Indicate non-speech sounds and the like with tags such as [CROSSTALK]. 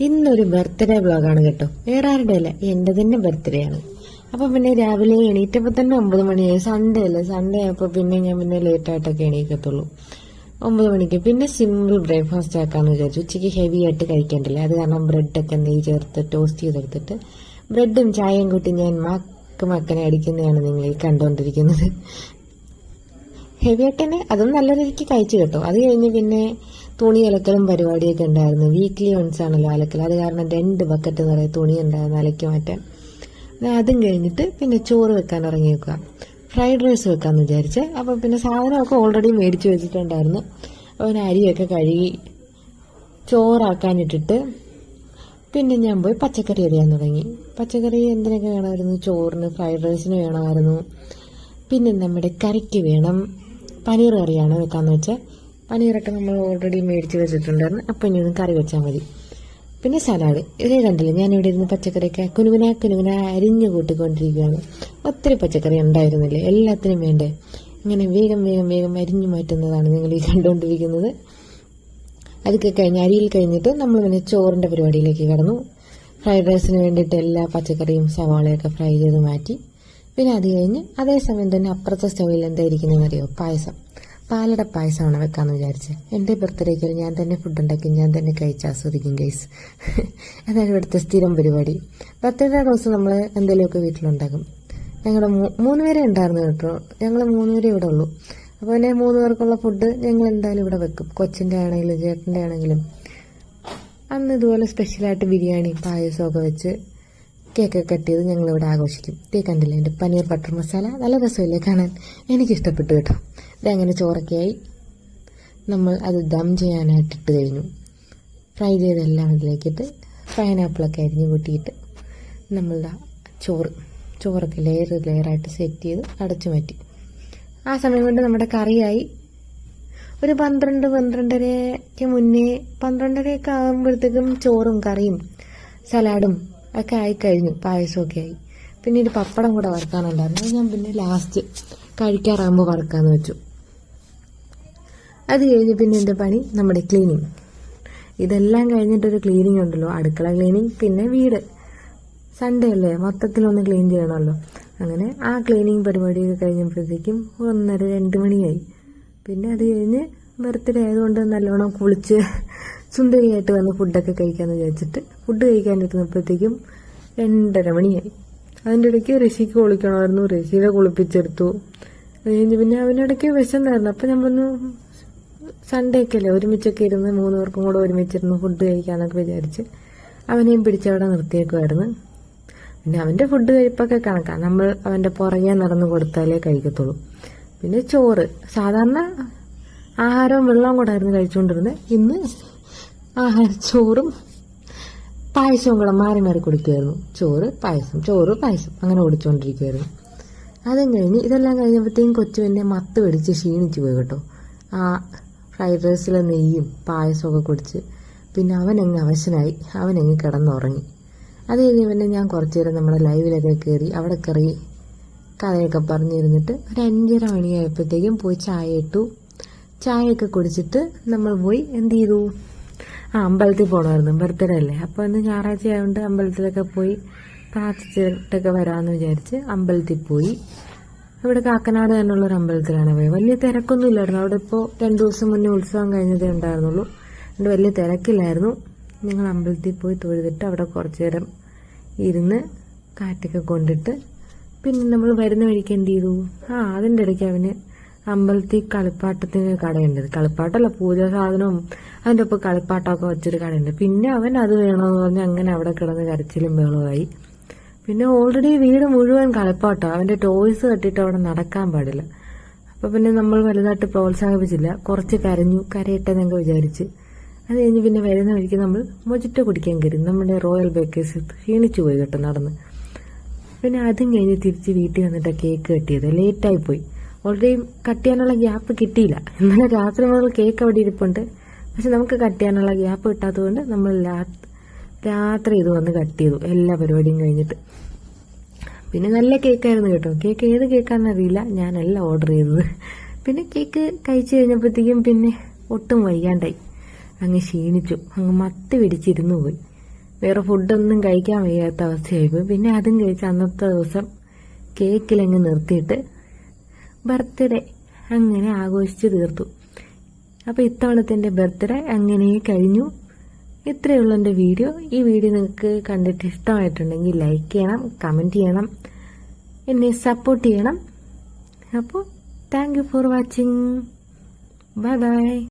ഇന്നൊരു ബർത്ത്ഡേ വ്ളോഗാണ് കേട്ടോ. വേറെ ആരുടെ അല്ല എന്റെ തന്നെ ബർത്ത്ഡേ ആണ്. അപ്പൊ പിന്നെ രാവിലെ എണീറ്റപ്പോ തന്നെ ഒമ്പത് മണിയായി സൺഡേ അല്ലേ? സൺഡേ ആയപ്പോ പിന്നെ ഞാൻ പിന്നെ ലേറ്റ് ആയിട്ടൊക്കെ എണീക്കത്തുള്ളൂ. ഒമ്പത് മണിക്ക്. പിന്നെ സിമ്പിൾ ബ്രേക്ക്ഫാസ്റ്റ് ആക്കാന്ന് വിചാരിച്ചു. ഉച്ചയ്ക്ക് ഹെവി ആയിട്ട് കഴിക്കണ്ടല്ലേ? അത് കാരണം ബ്രെഡൊക്കെ നെയ്യ് ചേർത്ത് ടോസ്റ്റ് ചെയ്തെടുത്തിട്ട് ബ്രെഡും ചായയും കൂട്ടി ഞാൻ മക്ക് മക്കനെ അടിക്കുന്നതാണ് നിങ്ങൾ കണ്ടുകൊണ്ടിരിക്കുന്നത് ഹെവി ആയിട്ട് തന്നെ അതും നല്ല രീതിക്ക് കഴിച്ചു കേട്ടോ. അത് കഴിഞ്ഞ് പിന്നെ തുണി അലക്കലും പരിപാടിയൊക്കെ ഉണ്ടായിരുന്നു. വീക്ക്ലി വൺസ് ആണല്ലോ അലക്കൽ അത് കാരണം രണ്ട് ബക്കറ്റ് നിറയെ തുണി ഉണ്ടായിരുന്നു അലക്കി മാറ്റാൻ. അതും കഴിഞ്ഞിട്ട് പിന്നെ ചോറ് വെക്കാൻ ഇറങ്ങി വെക്കുക. ഫ്രൈഡ് റൈസ് വെക്കാമെന്ന് വിചാരിച്ച്. അപ്പോൾ പിന്നെ സാധനമൊക്കെ ഓൾറെഡി മേടിച്ച് വെച്ചിട്ടുണ്ടായിരുന്നു. അപ്പോൾ പിന്നെ അരിയൊക്കെ കഴുകി ചോറാക്കാനിട്ടിട്ട് പിന്നെ ഞാൻ പോയി പച്ചക്കറി അറിയാൻ തുടങ്ങി. പച്ചക്കറി എന്തിനൊക്കെ വേണമായിരുന്നു? ചോറിന് ഫ്രൈഡ് റൈസിന് വേണമായിരുന്നു. പിന്നെ നമ്മുടെ കറിക്ക് വേണം പനീർ കറിയാണ് വെക്കാമെന്ന് വെച്ചാൽ പനീറൊക്കെ നമ്മൾ ഓൾറെഡി മേടിച്ച് വെച്ചിട്ടുണ്ടായിരുന്നു. അപ്പം ഇനി ഒന്ന് കറി വെച്ചാൽ മതി. പിന്നെ സലാഡ്. ഇതേ കണ്ടില്ല? ഞാൻ ഇവിടെ ഇരുന്ന് പച്ചക്കറിയൊക്കെ കുനുകുന കുനുകുന അരിഞ്ഞു കൂട്ടിക്കൊണ്ടിരിക്കുകയാണ്. ഒത്തിരി പച്ചക്കറി ഉണ്ടായിരുന്നില്ലേ? എല്ലാത്തിനും വേണ്ടേ? ഇങ്ങനെ വേഗം വേഗം വേഗം അരിഞ്ഞു മാറ്റുന്നതാണ് നിങ്ങൾ ഈ കണ്ടുകൊണ്ടിരിക്കുന്നത്. അതൊക്കെ കഴിഞ്ഞ് അരിയിൽ കഴിഞ്ഞിട്ട് നമ്മൾ പിന്നെ ചോറിന്റെ പരിപാടിയിലേക്ക് കടന്നു. ഫ്രൈഡ് റൈസിന് വേണ്ടിയിട്ട് എല്ലാ പച്ചക്കറിയും സവാളയൊക്കെ ഫ്രൈ ചെയ്ത് മാറ്റി. പിന്നെ അത് കഴിഞ്ഞ് അതേസമയം തന്നെ അപ്പുറത്തെ സ്റ്റവിൽ എന്താ ഇരിക്കുന്നതെന്ന് അറിയോ പായസം. പാലട പായസമാണ് വെക്കാന്ന് വിചാരിച്ചത് എന്റെ ബർത്ത്ഡേക്ക് ഞാൻ തന്നെ ഫുഡ് ഉണ്ടാക്കി ഞാൻ തന്നെ കഴിച്ച് ആസ്വദിക്കും ഗൈസ് [LAUGHS] അതാണ് ഇവിടുത്തെ സ്ഥിരം പരിപാടി. ബർത്ത്ഡേ ദിവസം നമ്മൾ എന്തെങ്കിലുമൊക്കെ വീട്ടിലുണ്ടാക്കും. ഞങ്ങളുടെ മൂന്ന് പേരെ ഉണ്ടായിരുന്നു കേട്ടോ. ഞങ്ങൾ മൂന്ന് പേരെ ഇവിടെ ഉള്ളൂ. അപ്പോൾ പിന്നെ മൂന്ന് പേർക്കുള്ള ഫുഡ് ഞങ്ങൾ എന്തായാലും ഇവിടെ വെക്കും. കൊച്ചിന്റെ ആണെങ്കിലും ചേട്ടന്റെ ആണെങ്കിലും. അന്ന് ഇതുപോലെ സ്പെഷ്യലായിട്ട് ബിരിയാണി പായസമൊക്കെ വെച്ച് കേക്കൊക്കെ കട്ട് ചെയ്ത് ഞങ്ങൾ ഇവിടെ ആഘോഷിക്കും. തേ കണ്ടില്ലേ എന്റെ പനീർ ബട്ടർ മസാല? നല്ല രസമില്ലേ കാണാൻ? എനിക്കിഷ്ടപ്പെട്ടു കേട്ടോ. ഇത് അങ്ങനെ ചോറൊക്കെയായി. നമ്മൾ അത് ദം ചെയ്യാനായിട്ട് ഇട്ട് കഴിഞ്ഞു. ഫ്രൈ ചെയ്തെല്ലാം ഇതിലേക്കിട്ട് പൈനാപ്പിളൊക്കെ അരിഞ്ഞ് കൂട്ടിയിട്ട് നമ്മളുടെ ചോറ് ചോറൊക്കെ ലെയർ ലെയറായിട്ട് സെറ്റ് ചെയ്ത് അടച്ചു മാറ്റി. ആ സമയം കൊണ്ട് നമ്മുടെ കറിയായി. ഒരു പന്ത്രണ്ട് പന്ത്രണ്ടരയ്ക്ക് മുന്നേ പന്ത്രണ്ടരയൊക്കെ ആകുമ്പോഴത്തേക്കും ചോറും കറിയും സലാഡും ഒക്കെ ആയിക്കഴിഞ്ഞു പായസമൊക്കെ ആയി. പിന്നെ ഒരു പപ്പടം കൂടെ വറുക്കാനുണ്ടായിരുന്നു. ഞാൻ പിന്നെ ലാസ്റ്റ് കഴിക്കാറാകുമ്പോൾ വറുക്കാമെന്ന് വെച്ചു. അത് കഴിഞ്ഞ് പിന്നെ എന്റെ പണി? നമ്മുടെ ക്ലീനിങ് ഇതെല്ലാം കഴിഞ്ഞിട്ടൊരു ക്ലീനിങ് ഉണ്ടല്ലോ. അടുക്കള ക്ലീനിങ് പിന്നെ വീട്. സൺഡേ അല്ലേ? മൊത്തത്തിലൊന്ന് ക്ലീൻ ചെയ്യണമല്ലോ. അങ്ങനെ ആ ക്ലീനിങ് പരിപാടിയൊക്കെ കഴിഞ്ഞപ്പോഴത്തേക്കും ഒന്നര രണ്ട് മണിയായി. പിന്നെ അത് കഴിഞ്ഞ് ബർത്ത്ഡേ ആയതുകൊണ്ട് നല്ലോണം കുളിച്ച് സുന്ദരിയായിട്ട് വന്ന് ഫുഡൊക്കെ കഴിക്കാമെന്ന് വിചാരിച്ചിട്ട് ഫുഡ് കഴിക്കാൻ കഴിക്കാനിരുന്നപ്പോഴത്തേക്കും രണ്ടര മണിയായി. അതിന്റെ ഇടയ്ക്ക് ഋഷിക്ക് കുളിക്കണമായിരുന്നു. ഋഷിയെ കുളിപ്പിച്ചെടുത്തു. അത് കഴിഞ്ഞ് പിന്നെ അവനിടയ്ക്ക് വിശന്നായിരുന്നു. അപ്പം ഞാൻ പറഞ്ഞു സൺഡേ ഒക്കെ അല്ലേ ഒരുമിച്ചൊക്കെ ഇരുന്ന് മൂന്ന് പേർക്കും കൂടെ ഒരുമിച്ചിരുന്ന് ഫുഡ് കഴിക്കാന്നൊക്കെ വിചാരിച്ച് അവനെയും പിടിച്ചവിടെ നിർത്തിയേക്കുമായിരുന്നു പിന്നെ അവന്റെ ഫുഡ് കഴിപ്പൊക്കെ കണക്കാണ് നമ്മൾ അവന്റെ പുറകെ നടന്ന് കൊടുത്താലേ കഴിക്കത്തുള്ളൂ. പിന്നെ ചോറ്. സാധാരണ ആഹാരവും വെള്ളവും കൂടെ ആയിരുന്നു കഴിച്ചുകൊണ്ടിരുന്നത് ഇന്ന് ആഹാര ചോറും പായസവും കൂടെ മാറി മാറി കുടിക്കുമായിരുന്നു ചോറ് പായസം ചോറ് പായസം അങ്ങനെ ഓടിച്ചുകൊണ്ടിരിക്കുമായിരുന്നു അതും കഴിഞ്ഞ് ഇതെല്ലാം കഴിഞ്ഞപ്പോഴത്തേക്കും കൊച്ചു എന്നെ മത്ത് പിടിച്ച് ക്ഷീണിച്ചു പോയി കേട്ടോ. ആ ഫ്രൈഡ് റൈസിലെ നെയ്യും പായസമൊക്കെ കുടിച്ച് പിന്നെ അവൻ അവനങ്ങ് അവശനായി അവൻ അവനങ്ങ് കിടന്നുറങ്ങി. അത് കഴിഞ്ഞ് പിന്നെ ഞാൻ കുറച്ചു നേരം നമ്മുടെ ലൈവിലൊക്കെ കയറി അവിടെ കയറി കഥയൊക്കെ പറഞ്ഞിരുന്നിട്ട് ഒരു അഞ്ചര മണിയായപ്പോഴത്തേക്കും പോയി ചായ ഇട്ടു. ചായയൊക്കെ കുടിച്ചിട്ട് നമ്മൾ പോയി എന്ത് ചെയ്തു? ആ അമ്പലത്തിൽ പോകണമായിരുന്നു ബർത്ത്ഡേ അല്ലേ അപ്പോൾ ഇന്ന് ഞായറാഴ്ച ആയതുകൊണ്ട് അമ്പലത്തിലൊക്കെ പോയി പ്രാർത്ഥിച്ചിട്ടൊക്കെ വരാമെന്ന് വിചാരിച്ച് അമ്പലത്തിൽ പോയി. ഇവിടെ കാക്കനാട് തന്നെയുള്ള ഒരു അമ്പലത്തിലാണ് പോയത് വലിയ തിരക്കൊന്നും ഇല്ലായിരുന്നു അവിടെ ഇപ്പോൾ രണ്ട് ദിവസം മുന്നേ ഉത്സവം കഴിഞ്ഞതേ ഉണ്ടായിരുന്നുള്ളൂ. അതുകൊണ്ട് വലിയ തിരക്കില്ലായിരുന്നു. ഞങ്ങൾ അമ്പലത്തിൽ പോയി തൊഴുതിട്ട് അവിടെ കുറച്ചു നേരം ഇരുന്ന് കാറ്റൊക്കെ കൊണ്ടിട്ട് പിന്നെ നമ്മൾ വരുന്ന വഴിക്ക് എന്ത് ചെയ്തു? ആ അതിന്റെ ഇടയ്ക്ക് അവന് അമ്പലത്തിൽ കളിപ്പാട്ടത്തിന് കടയുണ്ട്. കളിപ്പാട്ടല്ല പൂജാ സാധനവും അതിന്റെ ഒപ്പം കളിപ്പാട്ടമൊക്കെ വെച്ചൊരു കടയുണ്ട്. പിന്നെ അവൻ അത് വേണമെന്ന് പറഞ്ഞ് അങ്ങനെ അവിടെ കിടന്ന് കരച്ചിലും ബഹളമായി പിന്നെ ഓൾറെഡി വീട് മുഴുവൻ കളിപ്പാട്ടോ. അവന്റെ ടോയ്സ് കെട്ടിട്ട് അവിടെ നടക്കാൻ പാടില്ല. അപ്പൊ പിന്നെ നമ്മൾ വലുതായിട്ട് പ്രോത്സാഹിപ്പിച്ചില്ല. കുറച്ച് കരഞ്ഞു കരയിട്ടെന്നൊക്കെ വിചാരിച്ച്. അത് കഴിഞ്ഞ് പിന്നെ വരുന്ന വഴിക്ക് നമ്മൾ മൊജിറ്റോ കുടിക്കാൻ കയറി. നമ്മുടെ റോയൽ ബേക്കേഴ്സ് ക്ഷീണിച്ചു പോയി കേട്ടോ നടന്ന്. പിന്നെ അതും കഴിഞ്ഞ് തിരിച്ച് വീട്ടിൽ വന്നിട്ട് കേക്ക് കെട്ടിയത്. ലേറ്റായി പോയി. ഓൾറെഡി കട്ട് ചെയ്യാനുള്ള ഗ്യാപ്പ് കിട്ടിയില്ല. ഇന്നലെ രാത്രി മുതൽ കേക്ക് അവിടെ ഇരിപ്പുണ്ട്. പക്ഷെ നമുക്ക് കട്ട് ചെയ്യാനുള്ള ഗ്യാപ്പ് കിട്ടാത്തതുകൊണ്ട് നമ്മൾ രാത്രി ഇത് വന്ന് കട്ട് ചെയ്തു. എല്ലാ പരിപാടിയും കഴിഞ്ഞിട്ട്. പിന്നെ നല്ല കേക്കായിരുന്നു കേട്ടോ. കേക്ക് ഏത് കേക്കാണെന്നറിയില്ല ഞാനല്ല ഓർഡർ ചെയ്തത്. പിന്നെ കേക്ക് കഴിച്ചു കഴിഞ്ഞപ്പോഴത്തേക്കും പിന്നെ ഒട്ടും വയ്യാണ്ടായി അങ്ങ് ക്ഷീണിച്ചു. അങ്ങ് മത്ത് പിടിച്ചിരുന്നു പോയി. വേറെ ഫുഡൊന്നും കഴിക്കാൻ വയ്യാത്ത അവസ്ഥയായിപ്പോയി. പിന്നെ അതും കഴിച്ച് അന്നത്തെ ദിവസം കേക്കിലങ്ങ് നിർത്തിയിട്ട് ബർത്ത്ഡേ അങ്ങനെ ആഘോഷിച്ച് തീർത്തു. അപ്പോൾ ഇത്തവണത്തിന്റെ ബർത്ത്ഡേ അങ്ങനെ കഴിഞ്ഞു. ഇത്രയേ ഉള്ളൂ എന്റെ വീഡിയോ. ഈ വീഡിയോ നിങ്ങൾക്ക് കണ്ടിട്ട് ഇഷ്ടമായിട്ടുണ്ടെങ്കിൽ ലൈക്ക് ചെയ്യണം കമന്റ് ചെയ്യണം എന്നെ സപ്പോർട്ട് ചെയ്യണം. അപ്പോൾ thank you for watching bye bye